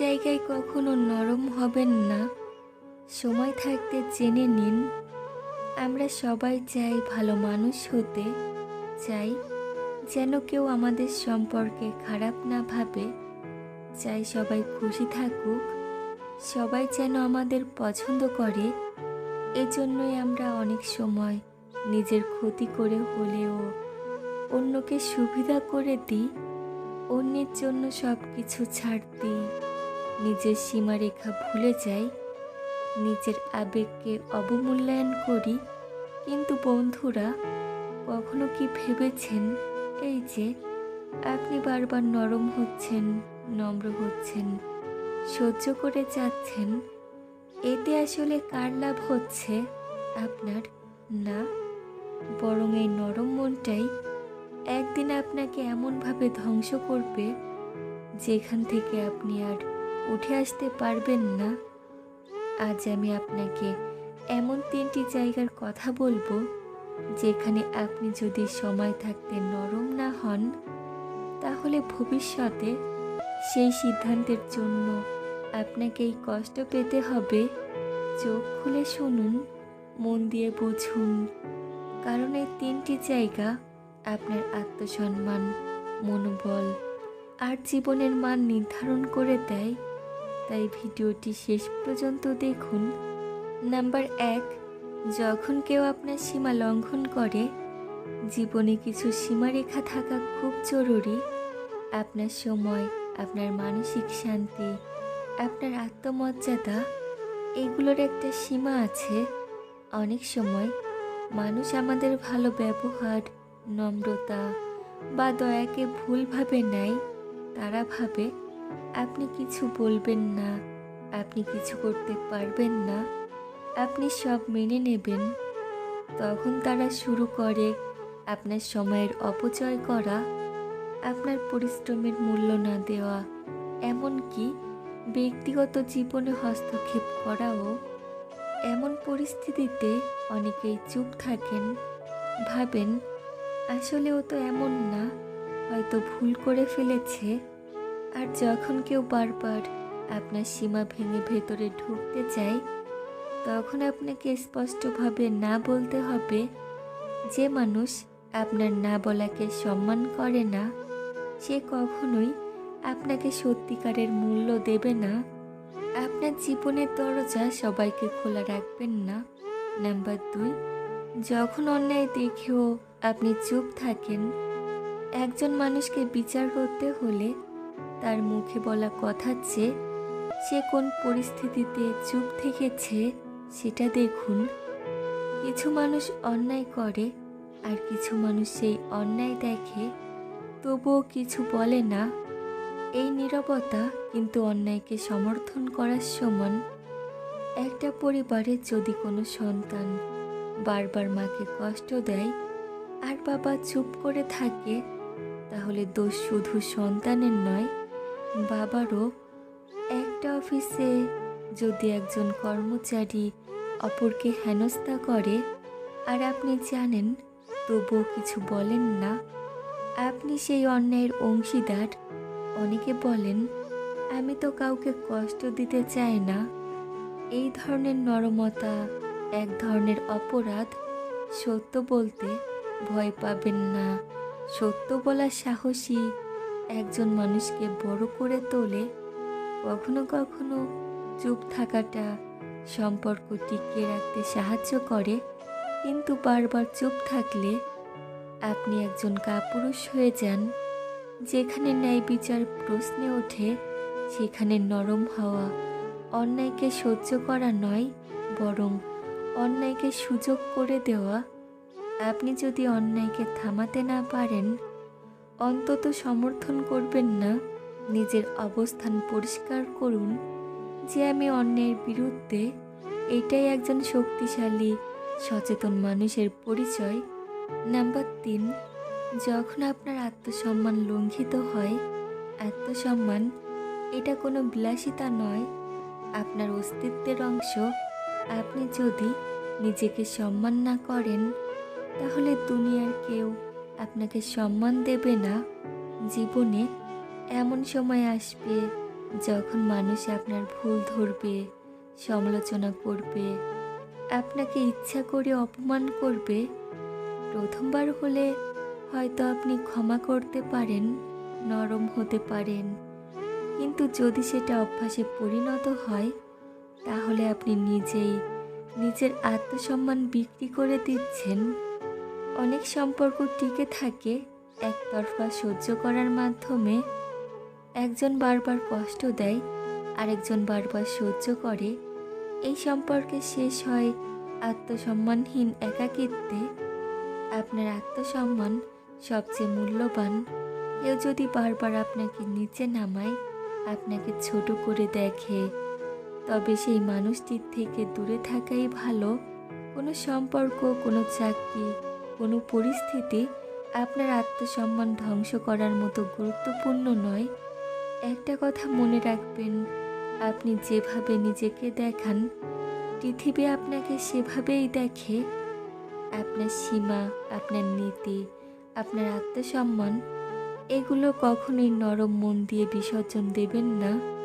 জায়গায় কখনো নরম হবেন না। সময় থাকতে জেনে নিন, আমরা সবাই চাই ভালো মানুষ হতে, চাই যেন কেউ আমাদের সম্পর্কে খারাপ না ভাবে, চাই সবাই খুশি থাকুক, সবাই যেন আমাদের পছন্দ করে। এজন্যই আমরা অনেক সময় নিজের ক্ষতি করে হলেও অন্যকে সুবিধা করে দিই, অন্যের জন্য সব কিছু ছাড় দিই। নিজের সীমারেখা ভুলে যাই, নিজের আবেগকে অবমূল্যায়ন করি। কিন্তু বন্ধুরা, কখনো কি ভেবেছেন এই যে আপনি বারবার নরম হচ্ছেন, নম্র হচ্ছেন, সহ্য করে যাচ্ছেন? এতে আসলে কার লাভ হচ্ছে আপনার? না, বরং এই নরম মনটাই একদিন আপনাকে এমনভাবে ধ্বংস করবে, যেখান থেকে আপনি আর উঠে আসতে পারবেন না। আজ আমি আপনাকে এমন তিনটি জায়গার কথা বলব, যেখানে আপনি যদি সময় থাকতে নরম না হন, তাহলে ভবিষ্যতে সেই সিদ্ধান্তের জন্য আপনাকে এই কষ্ট পেতে হবে। চোখ খুলে শুনুন, মন দিয়ে বুঝুন, কারণ এই তিনটি জায়গা আপনার আত্মসম্মান, মনোবল আর জীবনের মান নির্ধারণ করে দেয়। তাই ভিডিওটি শেষ পর্যন্ত দেখুন। নাম্বার এক, যখন কেউ আপনার সীমা লঙ্ঘন করে, জীবনে কিছু সীমারেখা থাকা খুব জরুরি। আপনার সময়, আপনার মানসিক শান্তি, আপনার আত্মমর্যাদা, এগুলোর একটা সীমা আছে। অনেক সময় মানুষ আমাদের ভালো ব্যবহার, নম্রতা বা দয়াকে ভুলভাবে নেয়, তারা ভাবে আপনি কিছু বলবেন না, আপনি কিছু করতে পারবেন না, আপনি সব মেনে নেবেন। তখন তারা শুরু করে আপনার সময়ের অপচয় করা, আপনার পরিশ্রমের মূল্য না দেওয়া, এমনকি ব্যক্তিগত জীবনে হস্তক্ষেপ করাও। এমন পরিস্থিতিতে অনেকেই চুপ থাকেন, ভাবেন আসলে ও তো এমন না, হয়তো ভুল করে ফেলেছে। আর যখন কেউ বারবার আপনার সীমা ভেঙে ভেতরে ঢুকতে চায়, তখন আপনাকে স্পষ্টভাবে না বলতে হবে যে মানুষ আপনার না বলাকে সম্মান করে না, সে কখনোই আপনাকে সত্যিকারের মূল্য দেবে না। আপনার জীবনের দরজা সবাইকে খোলা রাখবেন না। নাম্বার দুই, যখন অন্যায় দেখেও আপনি চুপ থাকেন, একজন মানুষকে বিচার করতে হলে তার মুখে বলা কথার চেয়ে সে কোন পরিস্থিতিতে চুপ থেকেছে সেটা দেখুন। কিছু মানুষ অন্যায় করে আর কিছু মানুষ সেই অন্যায় দেখে, তবুও কিছু বলে না। এই নীরবতা কিন্তু অন্যায়কে সমর্থন করার সমান। একটা পরিবারে যদি কোনো সন্তান বারবার মাকে কষ্ট দেয় আর বাবা চুপ করে থাকে, তাহলে দোষ শুধু সন্তানের নয় বাবারও একটা অফিসে যদি একজন কর্মচারী অপরকে হেনস্থা করে, আর আপনি জানেন, তবুও কিছু বলেন না। আপনি সেই অন্যায়ের অংশীদার। অনেকে বলেন, আমি তো কাউকে কষ্ট দিতে চাই না। এই ধরনের নরমতা, এক ধরনের অপরাধ সত্য বলতে ভয় পাবেন না। সত্য বলার সাহসী একজন মানুষকে বড় করে তোলে, কখনো কখনো চুপ থাকাটা সম্পর্ক টিকিয়ে রাখতে সাহায্য করে। কিন্তু বারবার চুপ থাকলে আপনি একজন কাপুরুষ হয়ে যান, যেখানে ন্যায় বিচার প্রশ্নে ওঠে, সেখানে নরম হওয়া অন্যায়কে সহ্য করা নয়, বরং অন্যায়কে সুযোগ করে দেওয়া। আপনি যদি অন্যায়কে থামাতে না পারেন অন্তত সমর্থন করবেন না। নিজের অবস্থান পরিষ্কার করুন। যে আমি অন্যের বিরুদ্ধে, এটাই একজন শক্তিশালী, সচেতন মানুষের পরিচয়। নাম্বার তিন, যখন আপনার আত্মসম্মান লঙ্ঘিত হয়, আত্মসম্মান, এটা কোনো বিলাসিতা নয়। আপনার অস্তিত্বের অংশ। আপনি যদি নিজেকে সম্মান না করেন, তাহলে দুনিয়ার কেউ আপনাকে সম্মান দেবে না। জীবনে এমন সময় আসবে যখন মানুষ আপনার ভুল ধরবে, সমালোচনা করবে, আপনাকে ইচ্ছা করে অপমান করবে। প্রথমবার হলে হয়তো আপনি ক্ষমা করতে পারেন, নরম হতে পারেন। কিন্তু যদি সেটা অভ্যাসে পরিণত হয়, তাহলে আপনি নিজেই নিজের আত্মসম্মান বিক্রি করে দিচ্ছেন। অনেক সম্পর্ক টিকে থাকে একতরফা সহ্য করার মাধ্যমে। একজন বারবার কষ্ট দেয়, আরেকজন বারবার সহ্য করে। এই সম্পর্কে শেষ হয় আত্মসম্মানহীন একাকিত্বে। আপনার আত্মসম্মান সবচেয়ে মূল্যবান। কেউ যদি বারবার আপনাকে নিচে নামায়, আপনাকে ছোট করে দেখে, তবে সেই মানুষটির থেকে দূরে থাকাই ভালো। কোনো সম্পর্ক, কোনো চাকরি কোনো পরিস্থিতি আপনার আত্মসম্মান ধ্বংস করার মতো গুরুত্বপূর্ণ নয়। একটা কথা মনে রাখবেন, আপনি যেভাবে নিজেকে দেখান, পৃথিবী আপনাকে সেভাবেই দেখে। আপনার সীমা, আপনার নীতি, আপনার আত্মসম্মান, এগুলো কখনোই নরম মন দিয়ে বিসর্জন দেবেন না।